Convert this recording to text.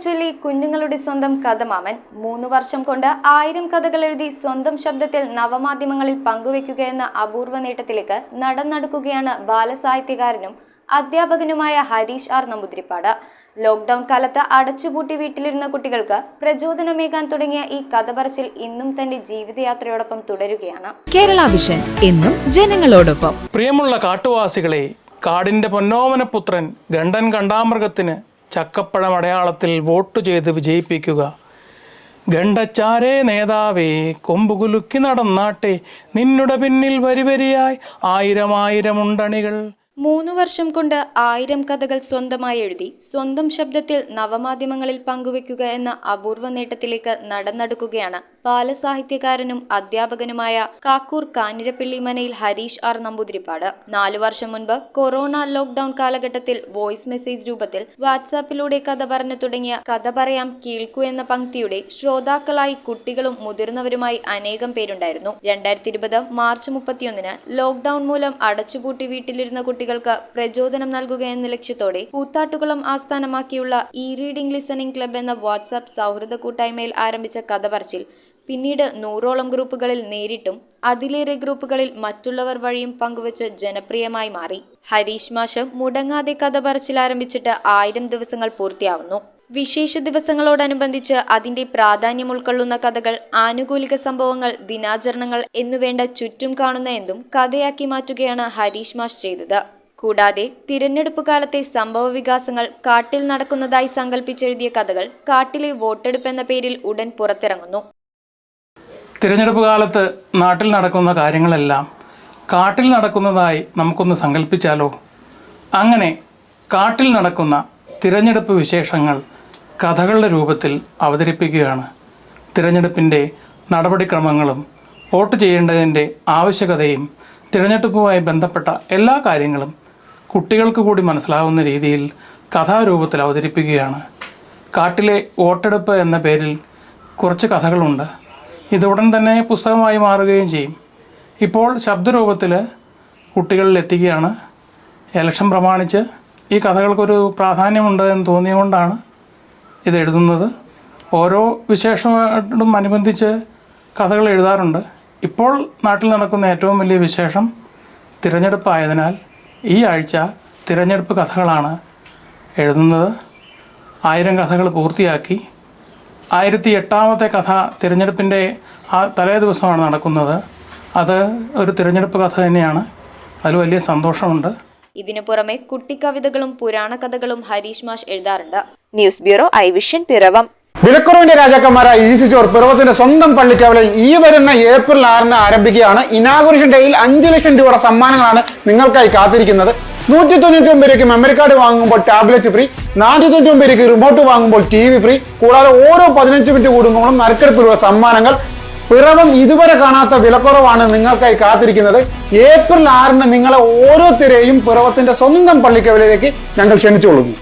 സ്വന്തം കഥമാമൻ മൂന്ന് വർഷം കൊണ്ട് ആയിരം കഥകൾ എഴുതി സ്വന്തം ശബ്ദത്തിൽ നവമാധ്യമങ്ങളിൽ പങ്കുവെക്കുകയെന്ന അപൂർവ നേട്ടത്തിലേക്ക് നടന്നടക്കുകയാണ് ബാലസാഹിത്യകാരനും അധ്യാപകനുമായ ഹരീഷ് ആർ നമ്പൂതിരിപ്പാട്. ലോക്ക്ഡൌൺ കാലത്ത് അടച്ചുപൂട്ടി വീട്ടിലിരുന്ന കുട്ടികൾക്ക് പ്രചോദനമേകാൻ തുടങ്ങിയ ഈ കഥ പറച്ചിൽ ഇന്നും തന്റെ ജീവിതയാത്രയോടൊപ്പം തുടരുകയാണ്. കേരള വിഷൻ എന്നും ജനങ്ങളോടൊപ്പം. പ്രിയമുള്ള കാട്ടുവാസികളെ കാടിന്റെ പൊന്നോമനപുത്രൻ ഗണ്ടൻ കണ്ടാമൃഗത്തിന് ചക്കപ്പഴം അടയാളത്തിൽ വോട്ട് ചെയ്ത് വിജയിപ്പിക്കുക. ഗണ്ടച്ചാരേ നേതാവേ കൊമ്പുകുലുക്കി നടന്നാട്ടെ നിന്നുടെ പിന്നിൽ വരിവരിയായി ആയിരം ആയിരം ഉണ്ടണികൾ മൂന്ന് വർഷം കൊണ്ട് ആയിരം കഥകൾ സ്വന്തമായി എഴുതി സ്വന്തം ശബ്ദത്തിൽ നവമാധ്യമങ്ങളിൽ പങ്കുവെക്കുക എന്ന അപൂർവ നേട്ടത്തിലേക്ക് നടന്നെടുക്കുകയാണ് ബാലസാഹിത്യകാരനും അധ്യാപകനുമായ കാക്കൂർ കാഞ്ഞിരപ്പള്ളി മനയിൽ ഹരീഷ് ആർ നമ്പൂതിരിപ്പാട്. നാലു വർഷം മുൻപ് കൊറോണ ലോക്ക്ഡൌൺ കാലഘട്ടത്തിൽ വോയിസ് മെസ്സേജ് രൂപത്തിൽ വാട്സാപ്പിലൂടെ കഥ പറഞ്ഞു തുടങ്ങിയ കഥ പറയാം കേൾക്കൂ എന്ന പങ്ക്തിയുടെ ശ്രോതാക്കളായി കുട്ടികളും മുതിർന്നവരുമായി അനേകം പേരുണ്ടായിരുന്നു. രണ്ടായിരത്തി ഇരുപത് മാർച്ച് മുപ്പത്തിയൊന്നിന് ലോക്ക്ഡൌൺ മൂലം അടച്ചുപൂട്ടി വീട്ടിലിരുന്ന കുട്ടികൾക്ക് പ്രചോദനം നൽകുക എന്ന ലക്ഷ്യത്തോടെ കൂത്താട്ടുകുളം ആസ്ഥാനമാക്കിയുള്ള ഇ റീഡിംഗ് ലിസണിംഗ് ക്ലബ് എന്ന വാട്സാപ്പ് സൗഹൃദ കൂട്ടായ്മയിൽ ആരംഭിച്ച കഥ പറച്ചിൽ പിന്നീട് നൂറോളം ഗ്രൂപ്പുകളിൽ നേരിട്ടും അതിലേറെ ഗ്രൂപ്പുകളിൽ മറ്റുള്ളവർ വഴിയും പങ്കുവച്ച് ജനപ്രിയമായി മാറി. ഹരീഷ് മാഷ് മുടങ്ങാതെ കഥ പറച്ചിൽ ആരംഭിച്ചിട്ട് ആയിരം ദിവസങ്ങൾ പൂർത്തിയാവുന്നു. വിശേഷ ദിവസങ്ങളോടനുബന്ധിച്ച് അതിന്റെ പ്രാധാന്യം ഉൾക്കൊള്ളുന്ന കഥകൾ ആനുകൂലിക സംഭവങ്ങൾ ദിനാചരണങ്ങൾ എന്നുവേണ്ട ചുറ്റും കാണുന്ന എന്തും കഥയാക്കി മാറ്റുകയാണ് ഹരീഷ് മാഷ് ചെയ്തത്. കൂടാതെ തിരഞ്ഞെടുപ്പ് കാലത്തെ സംഭവ വികാസങ്ങൾ കാട്ടിൽ നടക്കുന്നതായി സങ്കല്പിച്ചെഴുതിയ കഥകൾ കാട്ടിലെ വോട്ടെടുപ്പ് എന്ന പേരിൽ ഉടൻ പുറത്തിറങ്ങുന്നു. തിരഞ്ഞെടുപ്പ് കാലത്ത് നാട്ടിൽ നടക്കുന്ന കാര്യങ്ങളെല്ലാം കാട്ടിൽ നടക്കുന്നതായി നമുക്കൊന്ന് സങ്കല്പിച്ചാലോ അങ്ങനെ കാട്ടിൽ നടക്കുന്ന തിരഞ്ഞെടുപ്പ് വിശേഷങ്ങൾ കഥകളുടെ രൂപത്തിൽ അവതരിപ്പിക്കുകയാണ്. തിരഞ്ഞെടുപ്പിന്റെ നടപടിക്രമങ്ങളും വോട്ട് ചെയ്യേണ്ടതിന്റെ ആവശ്യകതയും തിരഞ്ഞെടുപ്പുമായി ബന്ധപ്പെട്ട എല്ലാ കാര്യങ്ങളും കുട്ടികൾക്ക് കൂടി മനസ്സിലാവുന്ന രീതിയിൽ കഥാരൂപത്തിൽ അവതരിപ്പിക്കുകയാണ്. കാട്ടിലെ വോട്ടെടുപ്പ് എന്ന പേരിൽ കുറച്ച് കഥകളുണ്ട്. ഇത് ഉടൻ തന്നെ പുസ്തകമായി മാറുകയും ചെയ്യും. ഇപ്പോൾ ശബ്ദരൂപത്തിൽ കുട്ടികളിൽ എത്തിക്കുകയാണ്. ഇലക്ഷൻ പ്രമാണിച്ച് ഈ കഥകൾക്കൊരു പ്രാധാന്യമുണ്ട് എന്ന് തോന്നിയുകൊണ്ടാണ് ഇത് എഴുതുന്നത് ഓരോ വിശേഷമായിട്ടും അനുബന്ധിച്ച് കഥകൾ എഴുതാറുണ്ട്. ഇപ്പോൾ നാട്ടിൽ നടക്കുന്ന ഏറ്റവും വലിയ വിശേഷം തിരഞ്ഞെടുപ്പായതിനാൽ ഈ ആഴ്ച തിരഞ്ഞെടുപ്പ് കഥകളാണ് എഴുതുന്നത്. ആയിരം കഥകൾ പൂർത്തിയാക്കി. ആയിരത്തി എട്ടാമത്തെ കഥ തിരഞ്ഞെടുപ്പിന്റെ ആ തലേ ദിവസമാണ് നടക്കുന്നത്. അത് ഒരു തിരഞ്ഞെടുപ്പ് കഥ തന്നെയാണ്. അതിൽ വലിയ സന്തോഷമുണ്ട്. ഇതിനു പുറമെ കുട്ടിക്കവിതകളും പുരാണ കഥകളും ഹരീഷ് മാഷ് എഴുതാറുണ്ട്. News bureau I vision Piravom. വിലക്കുറവിന്റെ രാജാക്കന്മാരായ ഈസി ചോർ പിറവത്തിന്റെ സ്വന്തം പള്ളിക്കവലയിൽ ഈ വരുന്ന ഏപ്രിൽ ആറിന് ആരംഭിക്കുകയാണ്. ഇനാഗുറേഷൻ ഡേയിൽ അഞ്ച് ലക്ഷം രൂപയുടെ സമ്മാനങ്ങളാണ് നിങ്ങൾക്കായി കാത്തിരിക്കുന്നത്. നൂറ്റി തൊണ്ണൂറ്റി ഒമ്പത് രൂപയ്ക്ക് മെമ്മറി കാർഡ് വാങ്ങുമ്പോൾ ടാബ്ലറ്റ് ഫ്രീ നാനൂറ്റി തൊണ്ണൂറ്റി ഒമ്പത് രൂപയ്ക്ക് റിമോട്ട് വാങ്ങുമ്പോൾ ടി വി ഫ്രീ കൂടാതെ ഓരോ പതിനഞ്ച് മിനിറ്റ് കൂടുമ്പോഴും നറുക്കെടുപ്പിലുള്ള സമ്മാനങ്ങൾ. പിറവം ഇതുവരെ കാണാത്ത വിലക്കുറവാണ് നിങ്ങൾക്കായി കാത്തിരിക്കുന്നത്. ഏപ്രിൽ ആറിന് നിങ്ങളെ ഓരോ തിരയും പിറവത്തിന്റെ സ്വന്തം പള്ളിക്കവലയിലേക്ക് ഞങ്ങൾ ക്ഷണിച്ചുകൊള്ളുന്നു.